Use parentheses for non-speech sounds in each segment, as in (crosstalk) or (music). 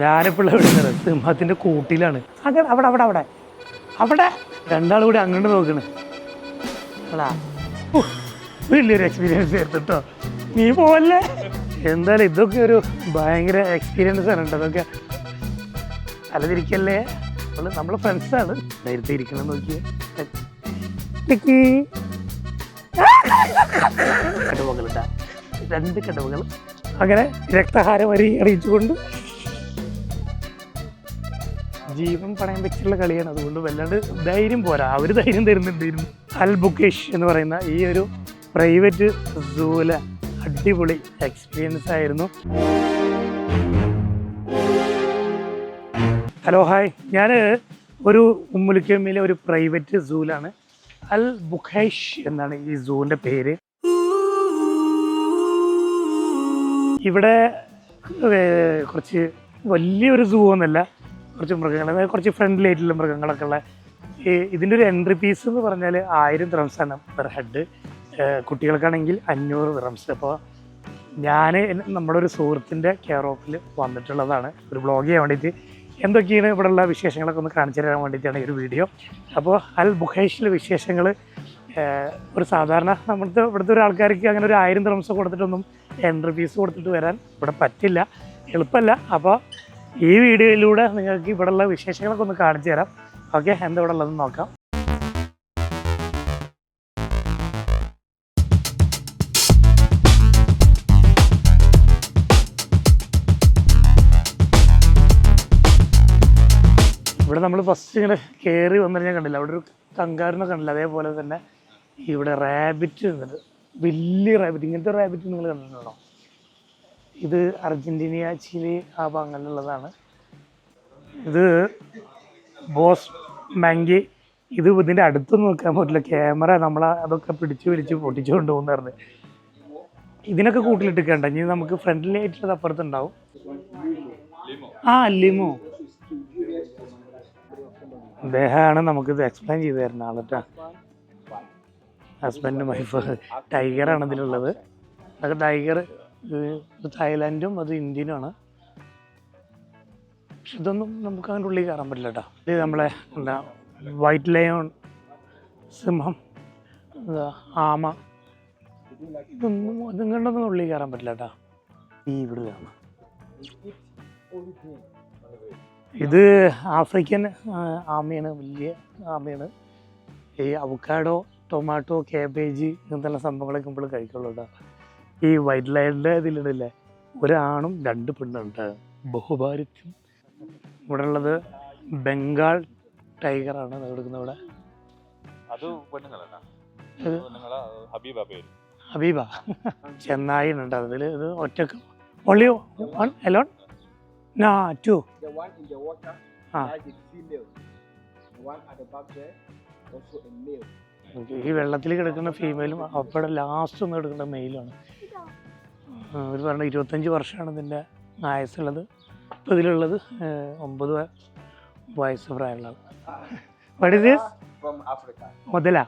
ഞാനിപ്പോൾ വിടുന്നത് സിംഹത്തിന്റെ കൂട്ടിലാണ് അങ്ങനെ അവിടെ അവിടെ അവിടെ. അവിടെ രണ്ടാളും കൂടി അങ്ങോട്ട് നോക്കണ്. വലിയൊരു എക്സ്പീരിയൻസ് ആയിരുന്നു നീ പോവല്ലേ? എന്തായാലും ഇതൊക്കെ ഒരു ഭയങ്കര എക്സ്പീരിയൻസ് ആണ് കേട്ടോ അതൊക്കെ അലതിരിക്കല്ലേ നമ്മൾ നമ്മളെ ഫ്രണ്ട്സാണ് നേരത്തെ ഇരിക്കണം നോക്കിയേ. കടുവകളുണ്ടാ രണ്ട് കടുവകൾ. അങ്ങനെ രക്തഹാരം വരി അറിയിച്ചുകൊണ്ട് ജീവൻ പണയം വെച്ചുള്ള കളിയാണ്. അതുകൊണ്ട് വല്ലാണ്ട് ധൈര്യം പോരാ. അവർ ധൈര്യം തരുന്നുണ്ടായിരുന്നു അൽ ബുക്കേഷ് എന്ന് പറയുന്ന ഈ ഒരു പ്രൈവറ്റ് സൂല അടിപൊളി എക്സ്പീരിയൻസ് ആയിരുന്നു. Hello hi. ഞാൻ ഒരു ഉമ്മുലിക്കമ്മിലെ ഒരു പ്രൈവറ്റ് സൂലാണ്. അൽ ബുഖൈഷ് എന്നാണ് ഈ സൂവിന്റെ പേര്. ഇവിടെ കുറച്ച് വലിയൊരു സൂ ഒന്നുമല്ല കുറച്ച് മൃഗങ്ങൾ കുറച്ച് ഫ്രണ്ട്ലി ആയിട്ടുള്ള മൃഗങ്ങളൊക്കെ ഉള്ള ഈ ഇതിന്റെ ഒരു എൻട്രി പീസ് എന്ന് പറഞ്ഞാൽ ആയിരം ആണ് പെർ ഹെഡ് കുട്ടികൾക്കാണെങ്കിൽ അഞ്ഞൂറ് ദ്രംസ് അപ്പോൾ ഞാൻ നമ്മുടെ ഒരു സുഹൃത്തിന്റെ കെയർ ഓഫിൽ വന്നിട്ടുള്ളതാണ്. ഒരു ബ്ലോഗ് ചെയ്യാൻ വേണ്ടിയിട്ട് എന്തൊക്കെയാണ് ഇവിടെയുള്ള വിശേഷങ്ങളൊക്കെ ഒന്ന് കാണിച്ചു തരാൻ വേണ്ടിയിട്ടാണ് ഈ ഒരു വീഡിയോ അപ്പോൾ അൽ ബുഹേഷിലെ വിശേഷങ്ങൾ ഒരു സാധാരണ നമ്മുടെ ഇവിടുത്തെ ഒരു ആൾക്കാർക്ക് അങ്ങനെ ഒരു ആയിരം ദ്രംസ് കൊടുത്തിട്ടൊന്നും എൻട്രി ഫീസ് കൊടുത്തിട്ട് വരാൻ ഇവിടെ പറ്റില്ല. എളുപ്പമല്ല അപ്പോൾ ഈ വീഡിയോയിലൂടെ നിങ്ങൾക്ക് ഇവിടെയുള്ള വിശേഷങ്ങളൊക്കെ ഒന്ന് കാണിച്ചു തരാം. ഓക്കെ എന്താ ഇവിടെ ഉള്ളതെന്ന് നോക്കാം. ഇവിടെ നമ്മൾ ഫസ്റ്റ് ഇങ്ങനെ കയറി വന്നു കഴിഞ്ഞാൽ കണ്ടില്ല? അവിടെ ഒരു കങ്കാരനെ കണ്ടില്ല? അതേപോലെ തന്നെ ഇവിടെ റാബിറ്റ് ഉണ്ട്. വലിയ റാബിറ്റ് ഇങ്ങനത്തെ റാബിറ്റ് നിങ്ങൾ കണ്ടിട്ടുണ്ടോ? ഇത് അർജന്റീനിയ ചിലി ആ ഭാഗങ്ങളിലുള്ളതാണ്. ഇത് ബോസ് മാങ്കി ഇത് ഇതിന്റെ അടുത്തൊന്നും നോക്കാൻ പറ്റില്ല. ക്യാമറ നമ്മൾ അതൊക്കെ പിടിച്ചു പിടിച്ച് പൊട്ടിച്ചു കൊണ്ടുപോകുന്നായിരുന്നു ഇതിനൊക്കെ കൂട്ടിലിട്ടിക്കണ്ട ഇനി നമുക്ക് ഫ്രണ്ട്ലി ആയിട്ടുള്ളത് അപ്പുറത്തുണ്ടാവും. ആ ലിമോ. അദ്ദേഹമാണ് നമുക്കിത് എക്സ്പ്ലെയിൻ ചെയ്തു തരുന്ന ആളട്ടാ ഹസ്ബൻഡ് വൈഫ് ടൈഗറാണ് ഇതിലുള്ളത്. അതൊക്കെ ടൈഗർ ഇത് തായ്ലാൻഡും അത് ഇന്ത്യനുമാണ് പക്ഷെ ഇതൊന്നും നമുക്ക് അങ്ങനെ ഉള്ളിൽ കയറാൻ പറ്റില്ല കേട്ടോ ഇത് നമ്മളെ എന്താ വൈറ്റ് ലയോൺ സിംഹം എന്താ ആമ ഇതൊന്നും ഇതും കണ്ടൊന്നും ഉള്ളിൽ കയറാൻ പറ്റില്ല കേട്ടോ ഈ ഇവിടെ കാണാം. ഇത് ആഫ്രിക്കൻ ആമയാണ് വലിയ ആമയാണ്. ഈ അവക്കാഡോ ടൊമാറ്റോ കാബേജ് ഇങ്ങനത്തെ സംഭവങ്ങളൊക്കെ നമ്മൾ കഴിക്കുള്ളൂ കേട്ടോ ഈ വൈറ്റ് ലൈനിന്റെ ഇതിലിടല്ലേ? ഒരാണും രണ്ട് പെണ്ണുണ്ട്. ബഹുഭാരിത്യം ഇവിടെ ഉള്ളത് ബംഗാൾ ടൈഗറാണ് ആണ് ഇവിടെ. അത് പെണ്ണുങ്ങളല്ല ഹബീബ പേര്. ഹബീബ. ചെന്നായി ഉണ്ട് അതിൽ ഇത് ഒറ്റയ്ക്ക്. ഓൺലി വൺ എലോൺ നാ to The one in the water that is female. The one at the back there also a male. ഈ വെള്ളത്തിൽ കിടക്കുന്ന ഫീമെയിലും അവിടെ ലാസ്റ്റ് ഒന്ന് കിടക്കുന്ന മെയിലാണ് അവർ പറഞ്ഞ ഇരുപത്തഞ്ച് വർഷമാണ് ഇതിന്റെ ആയുസ്സുള്ളത്. ഇപ്പോൾ ഇതിലുള്ളത് ഒമ്പത് വയ- വയസ്സ് പ്രായമുള്ള വടി ദിസ് From Africa. മുതല.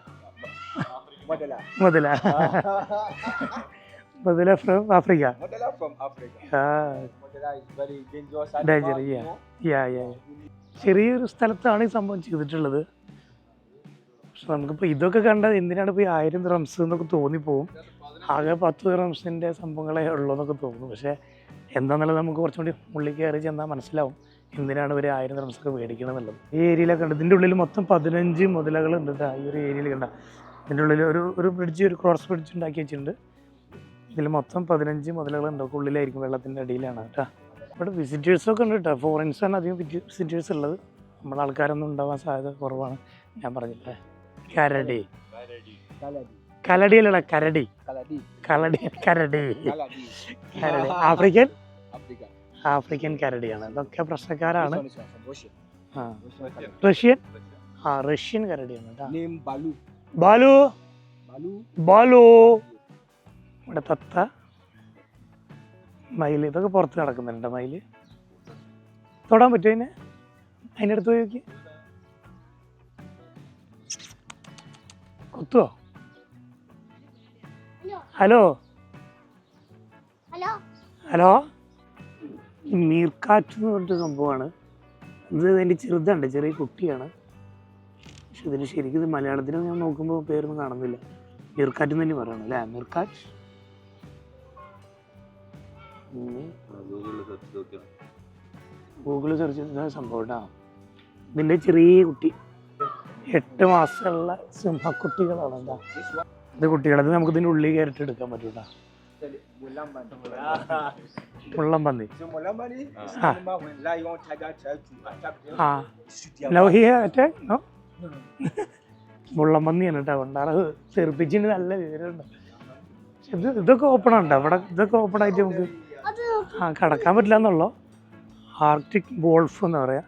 മുതല മുതല ഫ്രം ആഫ്രിക്ക ചെറിയൊരു സ്ഥലത്താണ് ഈ സംഭവം ചെയ്തിട്ടുള്ളത്. പക്ഷെ നമുക്കിപ്പോൾ ഇതൊക്കെ കണ്ടാൽ എന്തിനാണ് ഇപ്പോൾ ഈ ആയിരം റംസ് എന്നൊക്കെ തോന്നിപ്പോവും? ആകെ പത്ത് റംസിന്റെ സംഭവങ്ങളേ ഉള്ളൂ എന്നൊക്കെ തോന്നുന്നു. പക്ഷേ എന്താണെന്നുള്ളത് നമുക്ക് കുറച്ചും കൂടി ഉള്ളിൽ കയറി ചെന്നാൽ മനസ്സിലാവും എന്തിനാണ് ഇവർ ആയിരം റംസൊക്കെ മേടിക്കണമെന്നുള്ളത് ഈ ഏരിയയിലൊക്കെ ഉണ്ട് ഇതിന്റെ ഉള്ളിൽ മൊത്തം പതിനഞ്ച് മുതലകൾ ഉണ്ട് കേട്ടോ ഈ ഒരു ഏരിയയിൽ കണ്ട? ഇതിന്റെ ഉള്ളിൽ ഒരു ഒരു ബ്രിഡ്ജ് ഒരു ക്രോസ് ബ്രിഡ്ജ് ഉണ്ടാക്കി വെച്ചിട്ടുണ്ട്. ഇതിൽ മൊത്തം പതിനഞ്ച് ഒക്കെ ഉള്ളിലായിരിക്കും വെള്ളത്തിന്റെ അടിയിലാണ് കേട്ടോ. ഇവിടെ വിസിറ്റേഴ്സൊക്കെ ഉണ്ട് കേട്ടോ. ഫോറിൻസാണ് അധികം വിസിറ്റേഴ്സ് ഉള്ളത്. നമ്മുടെ ആൾക്കാരൊന്നും ഉണ്ടാവാൻ സാധ്യത കുറവാണ്. ഞാൻ പറഞ്ഞില്ലേ? കരടി. Kaladi. കലടി. അല്ല കരടി. കലടി. കരടി. കരടി ആഫ്രിക്കൻ? ആഫ്രിക്കൻ. കരടിയാണ്. ഇതൊക്കെ പ്രശ്നക്കാരാണ്. റഷ്യൻ? ആ റഷ്യൻ കരടിയാണ് ബാലു. ബാലു? ഇവിടെ തത്ത. മയിൽ ഇതൊക്കെ പുറത്ത് നടക്കുന്നുണ്ട് മയിൽ തൊടാൻ പറ്റുമോ അതിനെ അതിന്റെ അടുത്ത് പോയി നോക്കി. കുത്തുവോ? Hello hello. മീർക്കാറ്റ് എന്ന് പറഞ്ഞിട്ട് സംഭവമാണ്. ഇത് എന്റെ ചെറുതാണ് ചെറിയ കുട്ടിയാണ്. പക്ഷെ ഇതിന് ശരിക്കും ഇത് മലയാളത്തിൽ ഞാൻ നോക്കുമ്പോൾ പേരൊന്നും കാണുന്നില്ല. മീർക്കാറ്റ് എന്ന് തന്നെ പറയണം അല്ലേ? മീർക്കാറ്റ്? ഗൂഗിളിൽ സെർച്ച് ചെയ്ത സംഭവം കേട്ടോ. ഇതിന്റെ ചെറിയ കുട്ടി. എട്ട് മാസമുള്ള സിംഹക്കുട്ടികളാണ് എന്താ ഇത് കുട്ടികളത് നമുക്ക് ഇതിന്റെ ഉള്ളിൽ കയറിട്ട് എടുക്കാൻ പറ്റും കേട്ടോ tell it, Mulamban. മുള്ളം പന്നി So Mulamban is animal when lion, tiger try to attack them. ആ shoot their here attack no മുള്ളം പന്നിയാണ് കേട്ടോ കൊണ്ടാണ് ചെറുപ്പിച്ചിട്ട് നല്ല വിവരമുണ്ട്. പക്ഷെ ഇത് ഇതൊക്കെ ഓപ്പൺ ഉണ്ടോ ഇവിടെ ഇതൊക്കെ ഓപ്പൺ ആയിട്ട് നമുക്ക് ആ കടക്കാൻ പറ്റില്ല എന്നുള്ളോ ആർട്ടിക് വോൾഫ് എന്ന് പറയാം.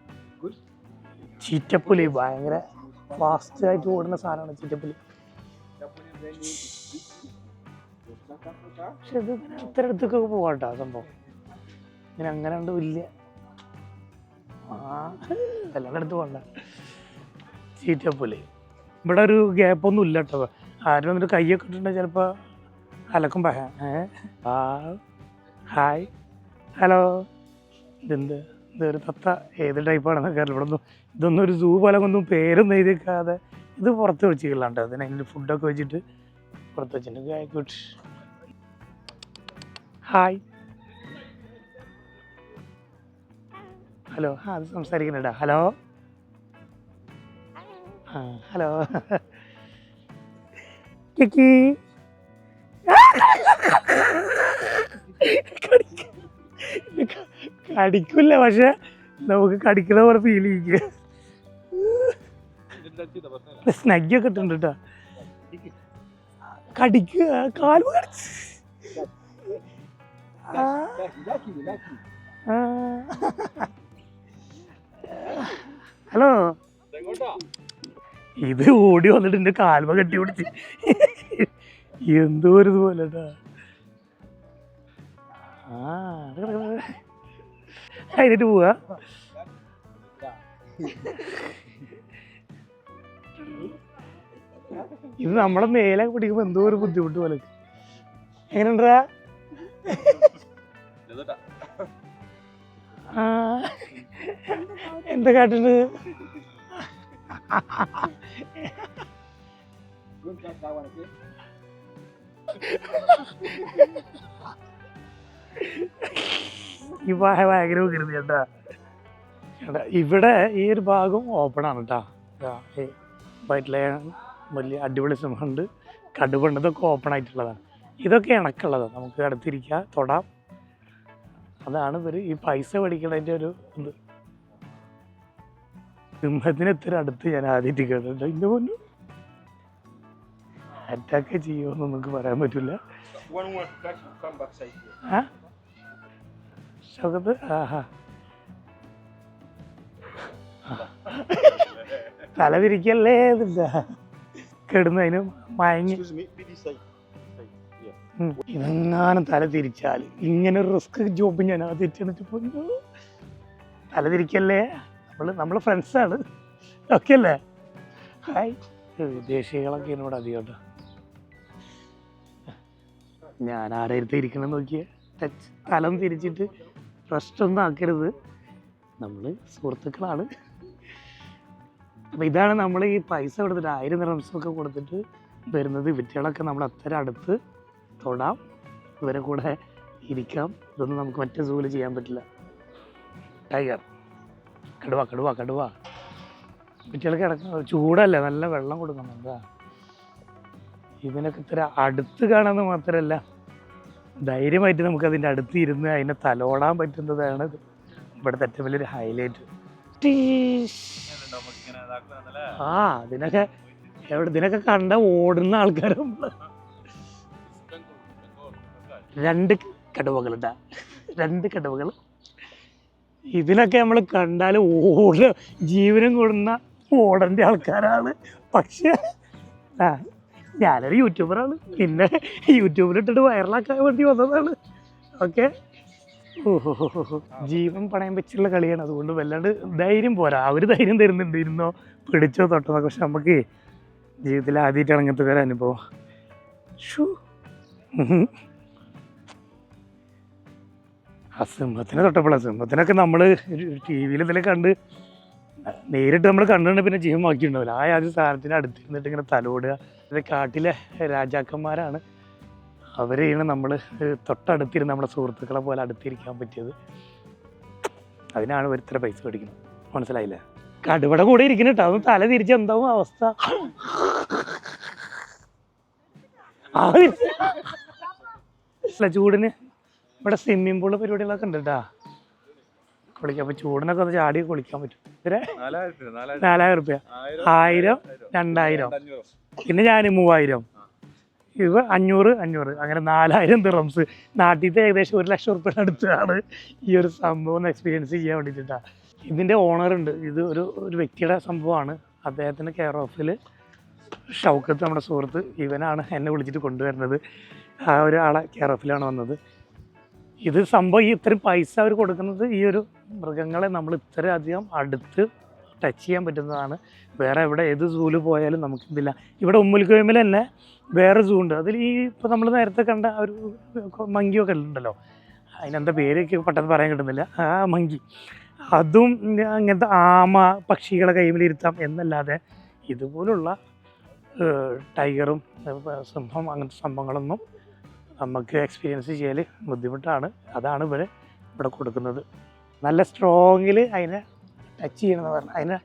ചീറ്റപ്പുലി ഭയങ്കര ഫാസ്റ്റ് ആയിട്ട് ഓടുന്ന സാധനമാണ് ചീറ്റപ്പുലി. പക്ഷെ ഇത് ഇങ്ങനെ അത്ര അടുത്തൊക്കെ പോവാട്ടോ സംഭവം. ഇങ്ങനെ അങ്ങനെ ഉണ്ട് ഇല്ല വല്ലാണ്ട് അടുത്ത് പോകണ്ട. ചീറ്റപ്പുലി ഇവിടെ ഒരു ഗ്യാപ്പൊന്നും ഇല്ല കേട്ടോ. ആരും വന്നിട്ട് കയ്യൊക്കെ ഇട്ടിട്ടുണ്ടെങ്കിൽ ചിലപ്പോൾ അലക്കും പഹ ആ ഹായ്. ഹലോ. ഇതെന്ത്? ഇതൊരു തത്ത ഏത് ടൈപ്പാണെന്നൊക്കെ അറിയില്ല. ഇവിടെ ഇതൊന്നും ഒരു സൂ പോലെ ഒന്നും പേരൊന്നും എഴുതിക്കാതെ ഇത് പുറത്ത് വെച്ചിട്ടില്ലാണ്ട്. അതിന് അതിന്റെ ഫുഡൊക്കെ വെച്ചിട്ട് പുറത്ത് വെച്ചിട്ടുണ്ട് ഗുഡ് ഹായ് ഹലോ ആ അത് സംസാരിക്കുന്നുണ്ടാ? ഹലോ ആ ഹലോ കിക്കി കടിക്കില്ല പക്ഷെ നമുക്ക് കടിക്കുന്ന പോലെ ഫീൽ ചെയ്യിക്കുക സ്നഗ്ഗൊക്കെ ഇട്ടുണ്ട് കേട്ടോ. കടിക്കുക കാൽ കടിച്ച്. ഹലോ. ഇത് ഓടി വന്നിട്ട് എന്റെ കാൽമ കെട്ടി പിടിച്ച്. എന്തോ ഒരു ഇതുപോലെ ട്ടാ. ആ പോവാ. ഇത് നമ്മളെ മേലെ പിടിക്കുമ്പോ എന്തോ ഒരു ബുദ്ധിമുട്ട് പോലെ. എങ്ങനെയുണ്ടാ? എന്താ കാട്ടുണ്ട്? ഈ ഇവിടെ ഈ ഒരു ഭാഗം ഓപ്പൺ ആണ് കേട്ടാ വൈറ്റിലെ വലിയ അടിപൊളി സിംഹമുണ്ട് കടുവുണ്ട് ഇതൊക്കെ ഓപ്പൺ ആയിട്ടുള്ളതാണ്. ഇതൊക്കെ ഇണക്കുള്ളതാണ് നമുക്ക് അടുത്തിരിക്കാം തൊടാം. അതാണ് ഇവർ ഈ പൈസ മേടിക്കുന്നതിന്റെ ഒരു ഇത്. സിംഹത്തിന് ഇത്ര അടുത്ത് ഞാൻ ആദ്യമായിട്ട് കേട്ടിട്ടുണ്ട്. ഇതിന്റെ പൊന്നു. അറ്റാക്ക് ചെയ്യുമെന്ന് നമുക്ക് പറയാൻ പറ്റില്ല. ശോകത്ത്? ആഹാ. (laughs) തല തിരിക്കല്ലേ ഇതില്ല മയങ്ങി. This side. ഉം. ഇതെങ്ങാനും തല തിരിച്ചാൽ ഇങ്ങനെ ഒരു റിസ്ക് ജോബ് ഞാൻ ആദ്യമായിട്ട് പോയി തല തിരിക്കല്ലേ? നമ്മൾ നമ്മൾ ഫ്രണ്ട്സാണ് ഓക്കെ അല്ലേ? ഹായ് വിദേശികളൊക്കെ എന്നോട് അധികം ഞാൻ ആരായിരത്തി ഇരിക്കണം നോക്കിയ? തലം തിരിച്ചിട്ട് പ്രശ്നമൊന്നും ആക്കരുത്. നമ്മൾ സുഹൃത്തുക്കളാണ്. അപ്പോൾ ഇതാണ് നമ്മൾ ഈ പൈസ കൊടുത്തിട്ട് ആയിരം റംസൊക്കെ കൊടുത്തിട്ട് വരുന്നത്. വിറ്റുകളൊക്കെ നമ്മൾ അത്ര അടുത്ത് തൊടാം. ഇവരെ കൂടെ ഇരിക്കാം. ഇതൊന്നും നമുക്ക് മറ്റേ സൂൽ ചെയ്യാൻ പറ്റില്ല. ടൈഗർ കടുവ കടുവ കടുവ. കുട്ടികൾക്ക് കിടക്കുന്ന ചൂടല്ലേ? നല്ല വെള്ളം കൊടുക്കണം. എന്താ? ഇതിനൊക്കെ ഇത്ര അടുത്ത് കാണാമെന്ന് മാത്രമല്ല ധൈര്യമായിട്ട് അതിന്റെ അടുത്ത് ഇരുന്ന് അതിനെ തലോടാൻ പറ്റുന്നതാണ് ഇവിടുത്തെ ഏറ്റവും വലിയൊരു ഹൈലൈറ്റ് ആ ഇതിനൊക്കെ എവിടെ ഇതിനൊക്കെ കണ്ട ഓടുന്ന ആൾക്കാരും രണ്ട് കടുവകളുണ്ടാ. രണ്ട് കടുവകൾ ഇതിനൊക്കെ നമ്മൾ കണ്ടാൽ ഓട ജീവനും കൊടുന്ന ഓടന്റെ ആൾക്കാരാണ്. പക്ഷേ ആ ഞാനൊരു യൂട്യൂബറാണ്. പിന്നെ യൂട്യൂബിലിട്ടിട്ട് വൈറലാക്കാൻ വേണ്ടി വന്നതാണ്. ഓക്കെ? (laughs) ജീവൻ പണയം വെച്ചുള്ള കളിയാണ്. അതുകൊണ്ട് വല്ലാണ്ട് ധൈര്യം പോരാ. അവർ ധൈര്യം തരുന്നുണ്ട്. ഇരുന്നോ പിടിച്ചോ തൊട്ടോ പക്ഷെ നമുക്ക് ജീവിതത്തിൽ ആദ്യമായിട്ടാണ് അങ്ങനത്തെ ഒരു അനുഭവം. ഷൂ. ആ തൊട്ടപ്പോഴാണ് സിംഹത്തിനൊക്കെ നമ്മൾ ടി വിയിൽ ഇതിലെ കണ്ട് നേരിട്ട് നമ്മൾ കണ്ടിട്ടുണ്ട്. പിന്നെ ജീവൻ ബാക്കിയുണ്ടാവില്ല. ആ ആദ്യ സാധനത്തിന് അടുത്തിരുന്നിട്ട് ഇങ്ങനെ തലോടുക. ഇത് കാട്ടിലെ രാജാക്കന്മാരാണ്. അവരെയാണ് നമ്മൾ തൊട്ടടുത്തിരുന്ന് നമ്മുടെ സുഹൃത്തുക്കളെ പോലെ അടുത്തിരിക്കാൻ പറ്റിയത്. അതിനാണ് ഒരിത്ര ഇത്ര പൈസ മേടിക്കുന്നത്. മനസ്സിലായില്ലേ? കടുവട കൂടെ ഇരിക്കുന്നു കേട്ടോ അതൊന്ന് തല തിരിച്ച് എന്താവും അവസ്ഥ. അല്ല ചൂടിന് ഇവിടെ സ്വിമ്മിംഗ് പൂൾ പരിപാടികളൊക്കെ ഉണ്ട് കേട്ടാ കുളിക്കാം അപ്പൊ ചൂടിനൊക്കെ ഒന്ന് ചാടി കുളിക്കാൻ പറ്റും. നാലായിരം റുപ്യ. ആയിരം രണ്ടായിരം. പിന്നെ ഞാൻ മൂവായിരം. ഇവ അഞ്ഞൂറ് അഞ്ഞൂറ്. അങ്ങനെ നാലായിരം ദിറംസ് നാട്ടിലത്തെ ഏകദേശം ഒരു ലക്ഷം റുപ്യ അടുത്താണ് ഈ ഒരു സംഭവം എക്സ്പീരിയൻസ് ചെയ്യാൻ വേണ്ടിയിട്ടാണ് ഇതിന്റെ ഓണർ ഉണ്ട്. ഇത് ഒരു ഒരു വ്യക്തിയുടെ സംഭവമാണ്. അദ്ദേഹത്തിന്റെ കെയർ ഓഫിൽ ഷൗക്കത്ത് നമ്മുടെ സുഹൃത്ത് ഇവനാണ് എന്നെ വിളിച്ചിട്ട് കൊണ്ടുവരുന്നത്. ആ ഒരാളെ കെയർ ഓഫിലാണ് വന്നത്. ഇത് സംഭവം ഈ ഇത്രയും പൈസ അവർ കൊടുക്കുന്നത് ഈ ഒരു മൃഗങ്ങളെ നമ്മൾ ഇത്ര അധികം അടുത്ത് ടച്ച് ചെയ്യാൻ പറ്റുന്നതാണ്. വേറെ എവിടെ ഏത് സൂൽ പോയാലും നമുക്കിതില്ല. ഇവിടെ ഉമ്മുൽക്കോയ്മയിൽ തന്നെ വേറെ സൂ ഉണ്ട്. അതിൽ ഈ ഇപ്പോൾ നമ്മൾ നേരത്തെ കണ്ട ഒരു മങ്കിയൊക്കെ ഉണ്ടല്ലോ. അതിനെന്താ പേരൊക്കെ പെട്ടെന്ന് പറയാൻ കിട്ടുന്നില്ല. ആ മങ്കി. അതും അങ്ങനത്തെ ആമ പക്ഷികളെ കൈമിലിരുത്താം എന്നല്ലാതെ ഇതുപോലുള്ള ടൈഗറും സിംഹം അങ്ങനത്തെ സംഭവങ്ങളൊന്നും നമുക്ക് എക്സ്പീരിയൻസ് ചെയ്യൽ ബുദ്ധിമുട്ടാണ്. അതാണ് ഇവർ ഇവിടെ കൊടുക്കുന്നത്. നല്ല സ്ട്രോങ്ങിൽ അതിനെ ടച്ച് ചെയ്യണമെന്ന് പറഞ്ഞു. അതിനെ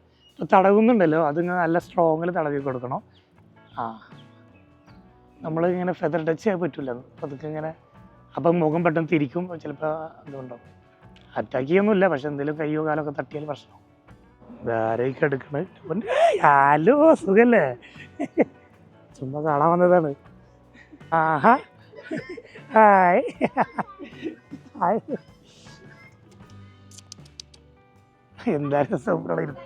തടവുന്നുണ്ടല്ലോ. അതിങ്ങനെ നല്ല സ്ട്രോങ്ങിൽ തടവി കൊടുക്കണം. ആ. നമ്മളിങ്ങനെ ഫെദർ ടച്ച് ചെയ്യാൻ പറ്റില്ല അതൊക്കെ ഇങ്ങനെ അപ്പം മുഖം പെട്ടെന്ന് തിരിക്കും. ചിലപ്പോൾ അതുകൊണ്ടാവും അറ്റാക്ക് ചെയ്യൊന്നുമില്ല. പക്ഷെ എന്തെങ്കിലും കയ്യോ കാലോ ഒക്കെ തട്ടിയാൽ പ്രശ്നം. ധാരയൊക്കെ എടുക്കണത് ഹലോ സുഖല്ലേ? ചുമ്മാ കാണാൻ വന്നതാണ്. ആഹാ. ഹായ്. ഹായ്. എന്താ രസം കളയിരുന്നു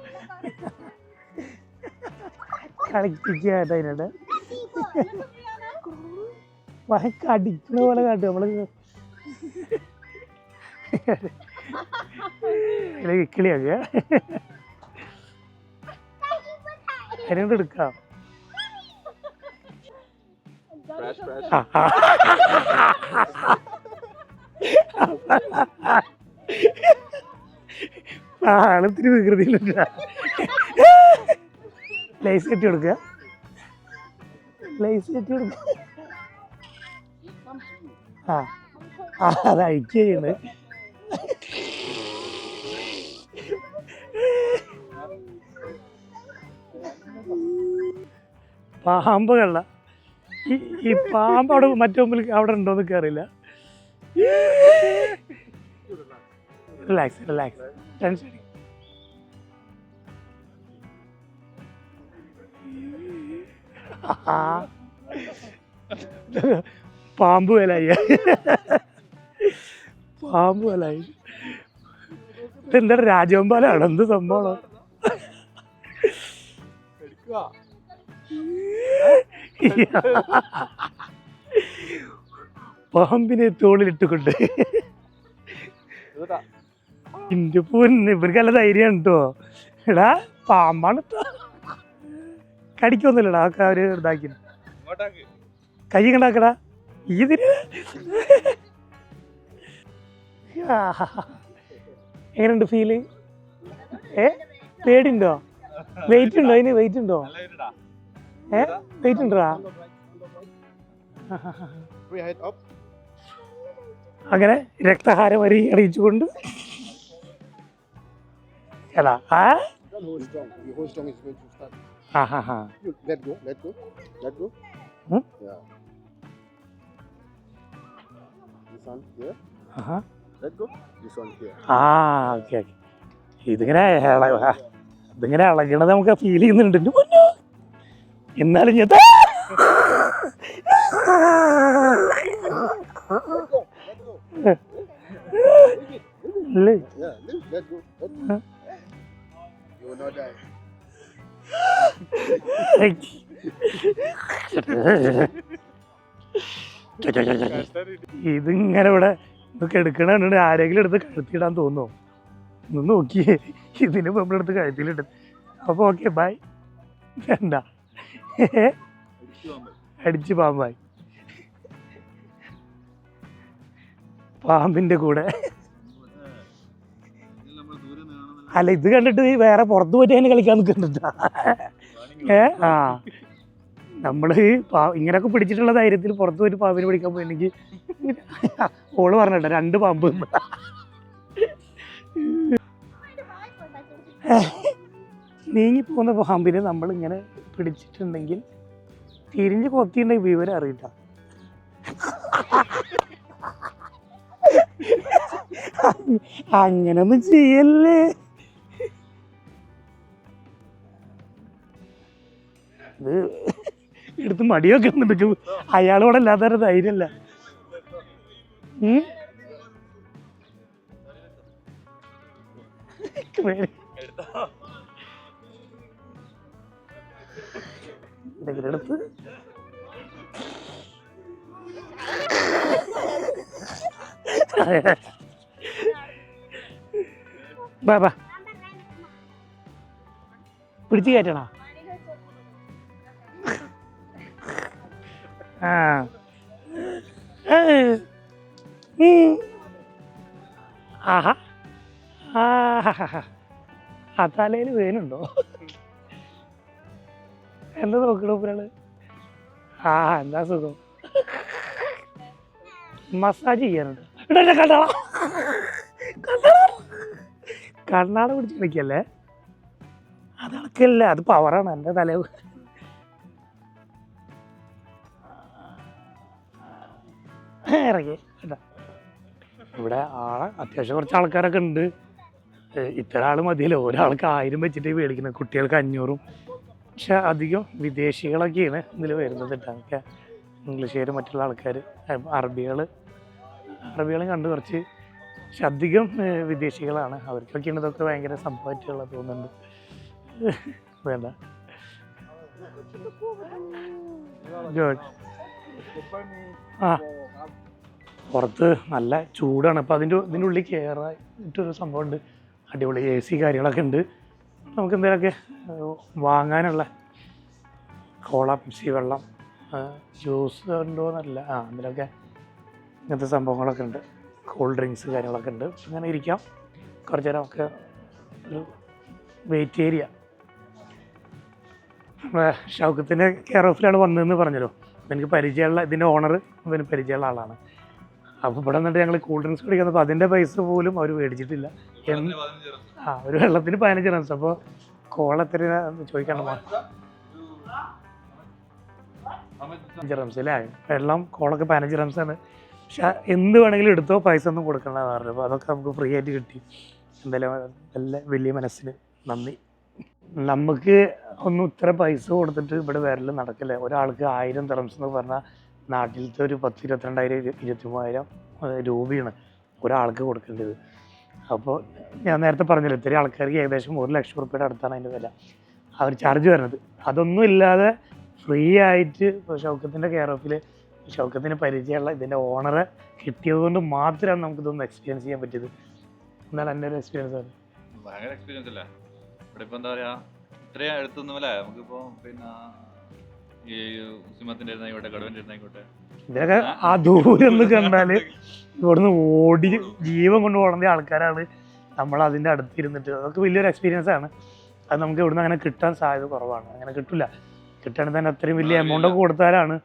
കളിപ്പിക്കാട്ടോ അതിനോട് ഭയങ്കര അടിക്കണ പോലെ കാട്ടും നമ്മൾ കിളിയൊക്കെ അതിനോട് എടുക്കാം Fresh, fresh. ആ, ആ. ആളത്തിരി വികൃതിയില്ല ലൈസ് കെട്ടി കൊടുക്കുക ലൈസ് കെട്ടി കൊടുക്കുക ആ ആ അത് അഴിക്കുകയാണ്. പാമ്പ് കള്ള. ഈ ഈ പാമ്പ് അവിടെ മറ്റേ മുമ്പിൽ അവിടെ ഉണ്ടോ എന്നൊക്കെ അറിയില്ല. റിലാക്സ് റിലാക്സ് ടെൻഷൻ പാമ്പ് വിലായി പാമ്പ് വിലായി എന്താ രാജവമ്പാലാണ്? എന്ത് സംഭവമാണോ. പാമ്പിനെ തോളിലിട്ടുകൊണ്ട്. ഇന്റെ പൊന്ന് ഇവർക്ക് നല്ല ധൈര്യം കേട്ടോ എടാ പാമ്പാണ്. കടിക്കൊന്നുമില്ലടാ ഒക്കെ അവർ ഇതാക്കി കൈ കണ്ടാക്കടാ ഇതിന് എങ്ങനെയുണ്ട് ഫീൽ ഏ പേടിയുണ്ടോ വെയിറ്റ് ഉണ്ടോ അതിന് വെയിറ്റ് ഉണ്ടോ നല്ല ഇരുടാ ഏ വെയിറ്റ് ഉണ്ടോടാ Free head up. അങ്ങനെ രക്തഹാരം വരി അറിയിച്ചുകൊണ്ട് എടാ ആ Don't hold strong. You hold strong, it's going to start. ആ ഹാ ഹാ one here. ആഹാ Let go. This one here. ആ ഓക്കെ ഓക്കെ ഇതിങ്ങനെ ഇതിങ്ങനെ ഇളകണത് നമുക്ക് ഫീൽ ചെയ്യുന്നുണ്ട്. പൊന്നോ. എന്നാലും ഞാൻ Let ഇതിങ്ങനെ ഇവിടെ ഇതൊക്കെ ആരെങ്കിലും എടുത്ത് കഴുത്തിയിടാൻ തോന്നുമോ ഒന്ന് നോക്കിയേ ഇതിന് നമ്മളെടുത്ത് കഴുത്തിയിലിട്ട് അപ്പോൾ ഓക്കെ ബൈ വേണ്ട. അടിച്ച് പാമ്പായി. പാമ്പിന്റെ കൂടെ. അല്ല ഇത് കണ്ടിട്ട് വേറെ പുറത്ത് പോയിട്ട് അതിനെ കളിക്കാൻ നിൽക്കുന്നുണ്ടാ? ഏ? ആ. നമ്മൾ പാ ഇങ്ങനെയൊക്കെ പിടിച്ചിട്ടുള്ള ധൈര്യത്തിൽ പുറത്ത് ഒരു പാമ്പിനെ പിടിക്കാൻ പോയില്ലെങ്കിൽ (laughs) ഓൾ പറഞ്ഞിട്ട് രണ്ട് പാമ്പ്. (laughs) നീങ്ങി പോകുന്ന പാമ്പിനെ നമ്മളിങ്ങനെ പിടിച്ചിട്ടുണ്ടെങ്കിൽ തിരിഞ്ഞ് കൊത്തിയിട്ടുണ്ടെങ്കിൽ വിവരം അറിയില്ല (laughs) അങ്ങനൊന്നും ചെയ്യല്ലേ ഇത് എടുത്ത് മടിയൊക്കെ ഉണ്ട്. അയാളോടെ അല്ലാതെ ധൈര്യമല്ല എടുത്ത്. ബാ ബാ പിടിച്ച് കയറ്റണോ? ആ. ആഹാ. ആ തലയിൽ വേനുണ്ടോ? എന്താ നോക്കണോ ഒരാൾ ആ എന്താ സുഖം. മസാജ് ചെയ്യാനുണ്ട്. കണ്ണാള കണ്ണാള പിടിച്ച് കളിക്കല്ലേ അത് അത് പവറാണ് എന്റെ തല ഇറങ്ങി ഇവിടെ ആളെ അത്യാവശ്യം കുറച്ച് ആൾക്കാരൊക്കെ ഉണ്ട്. ഇത്ര ആൾ മതിയല്ലോ. ഒരാൾക്ക് ആയിരം വെച്ചിട്ട് മേടിക്കുന്നത്. കുട്ടികൾക്ക് അഞ്ഞൂറും. പക്ഷെ അധികം വിദേശികളൊക്കെയാണ് ഇതിൽ വരുന്നത് കേട്ടോ. ഇംഗ്ലീഷുകാർ മറ്റുള്ള ആൾക്കാർ അറബികൾ അറബികളും. കണ്ട് കുറച്ച്. പക്ഷെ അധികം വിദേശികളാണ്. അവർക്കൊക്കെയാണ് ഇതൊക്കെ ഭയങ്കര സംഭവമായിട്ടുള്ള തോന്നുന്നുണ്ട്. വേണ്ട. ജോർജ്. ആ. പുറത്ത് നല്ല ചൂടാണ്. അപ്പോൾ അതിന്റെ ഇതിന്റെ ഉള്ളിൽ കയറായിട്ടൊരു സംഭവമുണ്ട്. അടിപൊളി എ സി കാര്യങ്ങളൊക്കെ ഉണ്ട്. നമുക്ക് എന്തെങ്കിലുമൊക്കെ വാങ്ങാനുള്ള കോള പെപ്സി വെള്ളം ജ്യൂസ് ഉണ്ടോയെന്നല്ല ആ എന്തെങ്കിലുമൊക്കെ ഇങ്ങനത്തെ സംഭവങ്ങളൊക്കെ ഉണ്ട്. കൂൾ ഡ്രിങ്ക്സ് കാര്യങ്ങളൊക്കെ ഉണ്ട്. അങ്ങനെ ഇരിക്കാം. കുറച്ച് നേരം ഒക്കെ ഒരു വെയിറ്റ് ഏരിയ ഷൗക്കത്തിന്റെ കെയർ ഓഫിലാണ് വന്നതെന്ന് പറഞ്ഞല്ലോ. എനിക്ക് പരിചയമുള്ള ഇതിന്റെ ഓണർ ഇവന് പരിചയമുള്ള ആളാണ്. അപ്പോൾ ഇവിടെ നിന്നിട്ട് ഞങ്ങൾ കൂൾ ഡ്രിങ്ക്സ് കുടിക്കുന്നപ്പോൾ അതിന്റെ പൈസ പോലും അവർ മേടിച്ചിട്ടില്ല. ആ ഒരു വെള്ളത്തിന് പതിനഞ്ച് റൺസ് അപ്പോൾ കോൾ എത്ര ചോദിക്കണം അഞ്ച് റംസ് അല്ലേ? വെള്ളം കോളൊക്കെ പതിനഞ്ച് ആണ്. പക്ഷെ എന്ത് വേണമെങ്കിലും എടുത്തോ പൈസ ഒന്നും കൊടുക്കണമെന്ന് പറഞ്ഞു അപ്പോൾ അതൊക്കെ നമുക്ക് ഫ്രീ ആയിട്ട് കിട്ടി. എന്തായാലും നല്ല വലിയ മനസ്സിന് നന്ദി. നമുക്ക് ഒന്നും ഇത്ര പൈസ കൊടുത്തിട്ട് ഇവിടെ വരൽ നടക്കില്ല. ഒരാൾക്ക് ആയിരം തെറംസ് എന്ന് പറഞ്ഞാൽ നാട്ടിലത്തെ ഒരു പത്ത് ഇരുപത്തിരണ്ടായിരം ഇരു- ഇരുപത്തി മൂവായിരം രൂപയാണ് ഒരാൾക്ക് കൊടുക്കേണ്ടത്. അപ്പോൾ ഞാൻ നേരത്തെ പറഞ്ഞല്ലോ ഇത്രയും ആൾക്കാർക്ക് ഏകദേശം ഒരു ലക്ഷം റുപ്യയുടെ അടുത്താണ് അതിന്റെ വില. അവർ ചാർജ് വരുന്നത്. അതൊന്നും ഇല്ലാതെ ഫ്രീ ആയിട്ട് ഷൗക്കത്തിന്റെ കെയർ ഓഫിൽ ഷൗക്കത്തിന് പരിചയമുള്ള ഇതിന്റെ ഓണറെ കിട്ടിയത് കൊണ്ട് മാത്രമാണ് നമുക്കിതൊന്ന് എക്സ്പീരിയൻസ് ചെയ്യാൻ പറ്റിയത്. എന്നാണ് എന്റെ ഒരു എക്സ്പീരിയൻസ് ആണ്? ഭയങ്കര എക്സ്പീരിയൻസ് അല്ലേ? ഇവിടെ ഇപ്പോൾ എന്താ പറയുക ഇത്രയും അടുത്തൊന്നും അല്ലേ? നമുക്കിപ്പോ പിന്നെ ഈ സിംഹത്തിന്റെ ഇരുന്നായിക്കോട്ടെ കടുവന്റെ ഇരുന്നായിക്കോട്ടെ ഇതിനൊക്കെ ആ ദൂരം ഒന്ന് കണ്ടാൽ ഇവിടുന്ന് ഓടി ജീവൻ കൊണ്ട് ഓടുന്ന ആൾക്കാരാണ് നമ്മൾ അതിന്റെ അടുത്തിരുന്നിട്ട്. അതൊക്കെ വലിയൊരു എക്സ്പീരിയൻസ് ആണ്. അത് നമുക്ക് ഇവിടുന്ന് അങ്ങനെ കിട്ടാൻ സാധ്യത കുറവാണ്. അങ്ങനെ കിട്ടില്ല കിട്ടുകയാണെങ്കിൽ തന്നെ അത്രയും വലിയ എമൗണ്ട് ഒക്കെ കൊടുത്താലാണ്.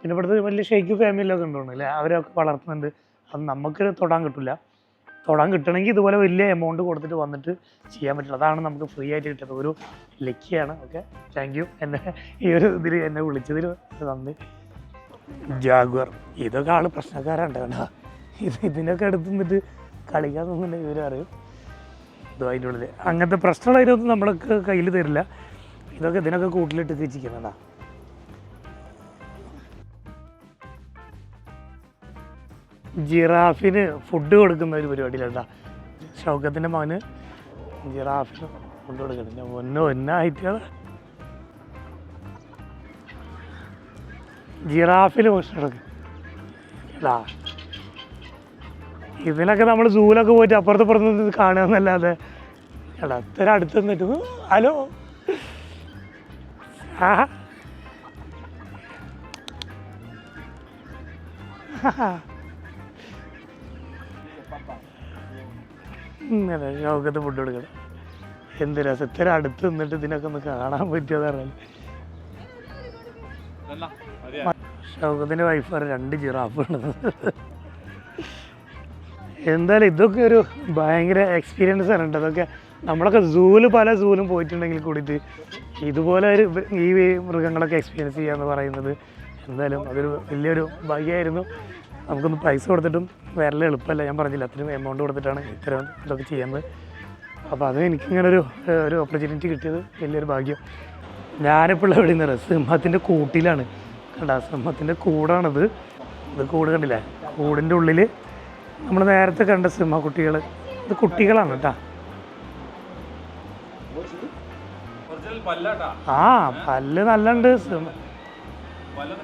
പിന്നെ ഇവിടുത്തെ വലിയ ഷെയ്ക്ക് ഫാമിലിയൊക്കെ ഉണ്ടോ അല്ലേ അവരൊക്കെ വളർത്തുന്നുണ്ട്. അത് നമുക്ക് തൊടാൻ കിട്ടില്ല തൊടാൻ കിട്ടണമെങ്കിൽ ഇതുപോലെ വലിയ എമൗണ്ട് കൊടുത്തിട്ട് വന്നിട്ട് ചെയ്യാൻ പറ്റില്ല. അതാണ് നമുക്ക് ഫ്രീ ആയിട്ട് കിട്ടുന്നത് ഒരു ലക്കിയാണ്. ഓക്കെ താങ്ക് യു എന്നെ ഈ ഒരു ഇതിൽ എന്നെ വിളിച്ചതിൽ നന്ദി. ജാഗ്വർ. ഇതൊക്കെ ആൾ പ്രശ്നക്കാരുണ്ട് കേട്ടോ. ഇത് ഇതിനൊക്കെ അടുത്ത് നിന്നിട്ട് കളിക്കാൻ തോന്നുന്നുണ്ടെങ്കിൽ ഇവരും അറിയും ഇതോ അതിന്റെ ഉള്ളിൽ അങ്ങനത്തെ പ്രശ്നമുള്ള ഇതൊന്നും നമ്മളൊക്കെ കയ്യിൽ തരില്ല. ഇതൊക്കെ ഇതിനൊക്കെ കൂട്ടിലിട്ട് വെച്ചിരിക്കുന്നതാ ജിറാഫിന് ഫുഡ് കൊടുക്കുന്ന ഒരു പരിപാടിയിലുണ്ടാ ഷൗക്കത്തിന്റെ മകന് ജിറാഫിന് ഫുഡ് കൊടുക്കുന്നുണ്ട് ഒന്നോ ഒന്നായിട്ട് ജിറാഫിന് ഭക്ഷണം കൊടുക്കും. ഇതിനൊക്കെ നമ്മൾ സൂലൊക്കെ പോയിട്ട് അപ്പുറത്ത് പുറത്ത് കാണുക എന്നല്ലാതെ എടാ ഇത്ര അടുത്ത് നിന്നിട്ട് ഹലോ. ആ ഇങ്ങനെ യോഗത്ത് ഫുഡ് കൊടുക്കണം എന്ത് രസം? ഇത്ര അടുത്ത് നിന്നിട്ട് ഇതിനൊക്കെ ഒന്ന് കാണാൻ പറ്റിയതാണ് ഷൗക്കത്തിന്റെ വൈഫ് പറയും രണ്ട് ജിറാഫാണ് എന്തായാലും ഇതൊക്കെ ഒരു ഭയങ്കര എക്സ്പീരിയൻസ് ആണ് അതൊക്കെ നമ്മളൊക്കെ സൂൽ പല സൂലും പോയിട്ടുണ്ടെങ്കിൽ കൂടിയിട്ട് ഇതുപോലെ ഒരു ഈ മൃഗങ്ങളൊക്കെ എക്സ്പീരിയൻസ് ചെയ്യാന്ന് പറയുന്നത് എന്തായാലും അതൊരു വലിയൊരു ഭാഗ്യമായിരുന്നു. നമുക്കൊന്ന് പൈസ കൊടുത്തിട്ടും വരൽ എളുപ്പമല്ല. ഞാൻ പറഞ്ഞില്ല അത്രയും എമൗണ്ട് കൊടുത്തിട്ടാണ് ഇത്തരം ഇതൊക്കെ ചെയ്യുന്നത്. അപ്പോൾ അത് എനിക്കിങ്ങനെ ഒരു ഒരു ഓപ്പർച്യൂണിറ്റി കിട്ടിയത് വലിയൊരു ഭാഗ്യം. ഞാനിപ്പോൾ എവിടെ നിന്ന് സിംഹത്തിന്റെ കൂട്ടിലാണ്. കണ്ട സിംഹത്തിന്റെ കൂടാണിത്. ഇത് കൂട് കണ്ടില്ലേ? കൂടിന്റെ ഉള്ളിൽ നമ്മൾ നേരത്തെ കണ്ട സിംഹക്കുട്ടികൾ ഇത് കുട്ടികളാണ് കേട്ടോ. ആ പല്ല് നല്ലുണ്ട്. സിംഹ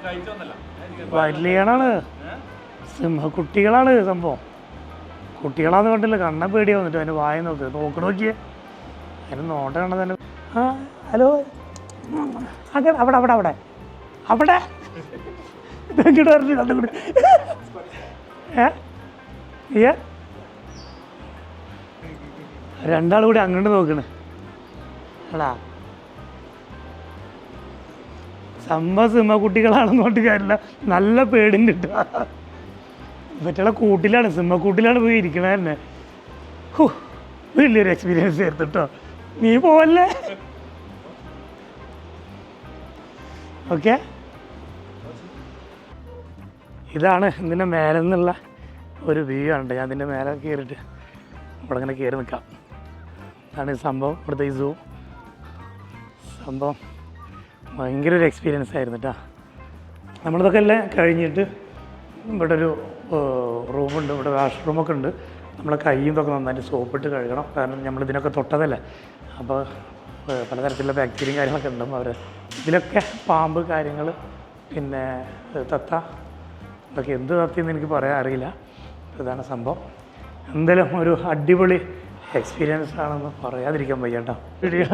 കഴിച്ചോന്നല്ല വലിയണാണ് സിംഹക്കുട്ടികളാണ് സംഭവം. കുട്ടികളാന്ന് കണ്ടില്ല കണ്ണ പേടിയാ വന്നിട്ട് അതിന്റെ വായ നോക്ക്. നോക്ക് നോക്കിയേ. അതിന് നോട്ടം തന്നെ. ഹലോ. അവിടെ അവിടെ അവിടെ. അവിടെ. ഇങ്ങോട്ട് വരണ്ട? രണ്ടും കൂടി അങ്ങോട്ട് നോക്കണ്. എടാ. സംഭവ സിംഹക്കുട്ടികളാണെന്ന് പറഞ്ഞിട്ട് കാര്യമില്ല. നല്ല പേടിന്റെ. ഇവറ്റുള്ള കൂട്ടിലാണ് സിംഹക്കൂട്ടിലാണ് പോയി ഇരിക്കണ തന്നെ. വലിയൊരു എക്സ്പീരിയൻസ് ആയിരുന്നു നീ പോവല്ലേ? ഓക്കെ ഇതാണ് ഇതിന്റെ മേലെ നിന്നുള്ള ഒരു വ്യൂ ആണ് ഞാൻ ഇതിന്റെ മേലെ കയറിയിട്ട് അവിടെ ഇങ്ങനെ കയറി നിൽക്കാം. അതാണ് ഈ സംഭവം ഇവിടുത്തെ ഈ സൂ സംഭവം ഭയങ്കര ഒരു എക്സ്പീരിയൻസ് ആയിരുന്നു കേട്ടോ നമ്മളിതൊക്കെ എല്ലാം കഴിഞ്ഞിട്ട് ഇവിടെ ഒരു റൂമുണ്ട് ഇവിടെ വാഷ് റൂമൊക്കെ ഉണ്ട്. നമ്മളെ കൈയും ഇതൊക്കെ നന്നായിട്ട് സോപ്പിട്ട് കഴുകണം. കാരണം നമ്മൾ ഇതിനൊക്കെ തൊട്ടതല്ലേ. അപ്പോൾ പലതരത്തിലുള്ള ബാക്ടീരിയയും കാര്യങ്ങളൊക്കെ ഉണ്ടാവും അവർ ഇതിലൊക്കെ പാമ്പ് കാര്യങ്ങൾ പിന്നെ തത്ത ഇതൊക്കെ എന്ത് തത്തിയെന്ന് എനിക്ക് പറയാൻ അറിയില്ല. ഇതാണ് സംഭവം. എന്തായാലും ഒരു അടിപൊളി എക്സ്പീരിയൻസ് ആണെന്ന് പറയാതിരിക്കാൻ വയ്യ കേട്ടോ. You.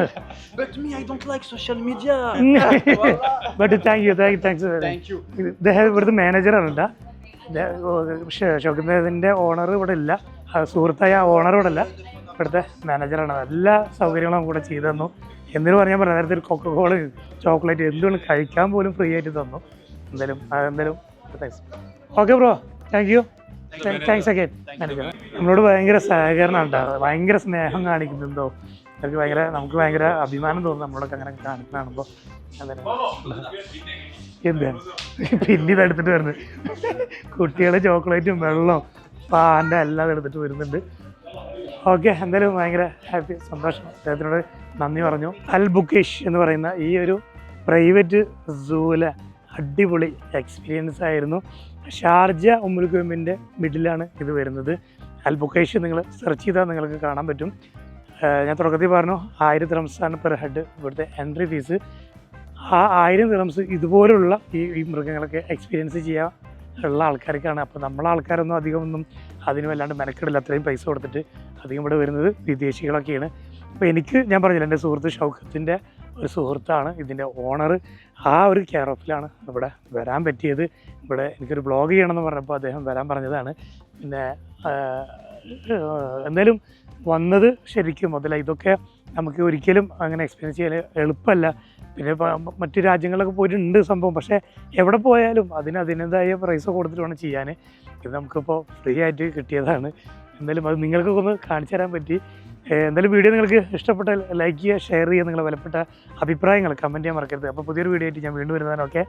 But thank you thank thanks Thank you. ഇദ്ദേഹം ഇവിടുത്തെ മാനേജറാണ് കേട്ടോ. ഷോക്കുന്നതിന്റെ ഓണർ ഇവിടെ ഇല്ല. സുഹൃത്തായ ഓണർ ഇവിടെ ഇല്ല. ഇവിടുത്തെ മാനേജറാണ് എല്ലാ സൗകര്യങ്ങളും കൂടെ ചെയ്തു തന്നു. എന്തിനു പറഞ്ഞാൽ പറയാം നേരത്തെ ഒരു കൊക്കക്കോള ചോക്ലേറ്റ് എന്തുകൊണ്ട് കഴിക്കാൻ പോലും ഫ്രീ ആയിട്ട് തന്നു. എന്തായാലും എന്തായാലും thanks okay bro thank you thanks again manager നമ്മളോട് ഭയങ്കര സഹകരണം ഉണ്ടാകും ഭയങ്കര സ്നേഹം കാണിക്കുന്നുണ്ടോ എനിക്ക് ഭയങ്കര നമുക്ക് ഭയങ്കര അഭിമാനം തോന്നുന്നു നമ്മളൊക്കെ അങ്ങനെ കാണിക്കുന്ന കാണുമ്പോൾ എന്താണ് പിന്നെ ഇതെടുത്തിട്ട് വരുന്നത്. കുട്ടികളെ ചോക്ലേറ്റും വെള്ളവും പാന്റെ എല്ലാം എടുത്തിട്ട് വരുന്നുണ്ട്. ഓക്കെ എന്തായാലും ഭയങ്കര ഹാപ്പി സന്തോഷം. അദ്ദേഹത്തിനോട് നന്ദി പറഞ്ഞു. അൽ ബുക്കിഷ് എന്ന് പറയുന്ന ഈ ഒരു പ്രൈവറ്റ് സൂവിലെ അടിപൊളി എക്സ്പീരിയൻസ് ആയിരുന്നു. ഷാർജ ഉമ്മുൽക്കുമ്പിന്റെ മിഡിലാണ് ഇത് വരുന്നത്. അൽ ബുക്കേഷ് നിങ്ങൾ സെർച്ച് ചെയ്താൽ നിങ്ങൾക്ക് കാണാൻ പറ്റും. ഞാൻ തുടക്കത്തിൽ പറഞ്ഞു ആയിരത്തി റംസാൻ പെർ ഹെഡ് ഇവിടുത്തെ എൻട്രി ഫീസ് ആ ആയിരം ദിറംസ് ഇതുപോലുള്ള ഈ ഈ മൃഗങ്ങളൊക്കെ എക്സ്പീരിയൻസ് ചെയ്യാൻ ഉള്ള ആൾക്കാർക്കാണ്. അപ്പോൾ നമ്മളെ ആൾക്കാരൊന്നും അധികം ഒന്നും അതിന് വല്ലാണ്ട് മെനക്കെടില്ല. അത്രയും പൈസ കൊടുത്തിട്ട് അധികം ഇവിടെ വരുന്നത് വിദേശികളൊക്കെയാണ്. അപ്പോൾ എനിക്ക് ഞാൻ പറഞ്ഞില്ല എന്റെ സുഹൃത്ത് ഷൗക്കത്തിന്റെ ഒരു സുഹൃത്താണ്. ഇതിന്റെ ഓണർ ആ ഒരു കെയർ ഓഫിലാണ് ഇവിടെ വരാൻ പറ്റിയത്. ഇവിടെ എനിക്കൊരു ബ്ലോഗ് ചെയ്യണമെന്ന് പറഞ്ഞപ്പോൾ അദ്ദേഹം വരാൻ പറഞ്ഞതാണ്. പിന്നെ എന്തായാലും വന്നത് ശരിക്കും മുതല ഇതൊക്കെ നമുക്ക് ഒരിക്കലും അങ്ങനെ എക്സ്പീരിയൻസ് ചെയ്യാൻ എളുപ്പമല്ല. പിന്നെ മറ്റു രാജ്യങ്ങളിലൊക്കെ പോയിട്ടുണ്ട് സംഭവം. പക്ഷേ എവിടെ പോയാലും അതിന് അതിന്റെതായ പ്രൈസ് കൊടുത്തിട്ട് വേണം ചെയ്യാൻ. ഇത് നമുക്കിപ്പോൾ ഫ്രീ ആയിട്ട് കിട്ടിയതാണ്. എന്തായാലും അത് നിങ്ങൾക്കൊക്കെ ഒന്ന് കാണിച്ചു തരാൻ പറ്റി. എന്തായാലും വീഡിയോ നിങ്ങൾക്ക് ഇഷ്ടപ്പെട്ട ലൈക്ക് ചെയ്യുക ഷെയർ ചെയ്യുക നിങ്ങളുടെ വിലപ്പെട്ട അഭിപ്രായങ്ങൾ കമന്റ് ചെയ്യാൻ മറക്കരുത്. അപ്പോൾ പുതിയൊരു വീഡിയോ ആയിട്ട് ഞാൻ വീണ്ടും വരുന്നതാണ്. Okay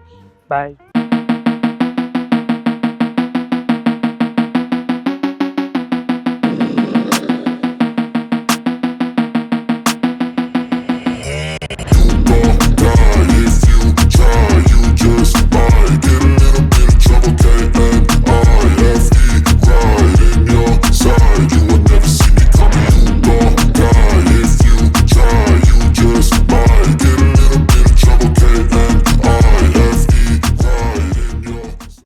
bye